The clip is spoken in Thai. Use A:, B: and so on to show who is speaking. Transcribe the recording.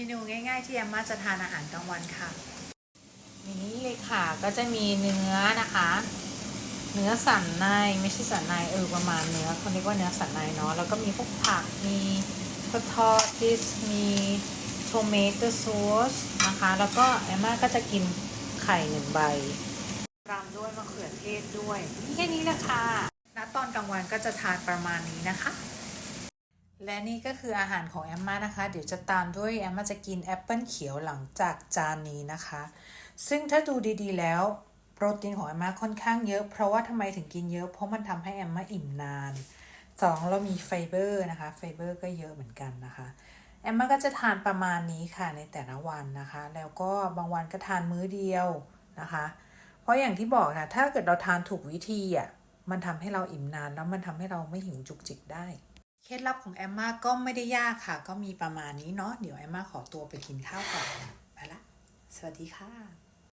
A: มนูง่ายๆที่แอมมาจะทานอาหารกลางวันค่ะ
B: นี่เลยค่ะก็จะมีเนื้อนะคะ เนื้อสันในไม่ใช่สันในเออประมาณเนื้อคนเรียกว่าเนื้อสันในเนาะแล้วก็มีพวกผักมีพอทอติสมีโทเมโตซอสนะคะ แล้วก็แอมมาก็จะกินไข่หนึ่งใบรำด้วยมะเขือเทศด้วยแค่นี้แหละค่ะ
A: ณตอนกลางวันก็จะทานประมาณนี้นะคะ
B: และนี่ก็คืออาหารของแอมมานะคะ เดี๋ยวจะตามด้วยแอมมาจะกินแอปเปิลเขียวหลังจากจานนี้นะคะ ซึ่งถ้าดูดีๆ แล้วโปรตีนของแอมมาค่อนข้างเยอะ เพราะว่าทำไมถึงกินเยอะ เพราะมันทำให้แอมมาอิ่มนานสองเรามีไฟเบอร์นะคะ ไฟเบอร์ก็เยอะเหมือนกันนะคะ แอมมาก็จะทานประมาณนี้ค่ะในแต่ละวันนะคะ แล้วก็บางวันก็ทานมื้อเดียวนะคะ เพราะอย่างที่บอกค่ะถ้าเกิดเราทานถูกวิธีอะมันทำให้เราอิ่มนานแล้วมันทำให้เราไม่หิวจุกจิกได้ คล็ดลับของแอมมาก็ไม่ได้ยากค่ะ ก็มีประมาณนี้เนาะเดี๋ยวแอมมาขอตัวไปกินข้าวก่อนไปละ สวัสดีค่ะ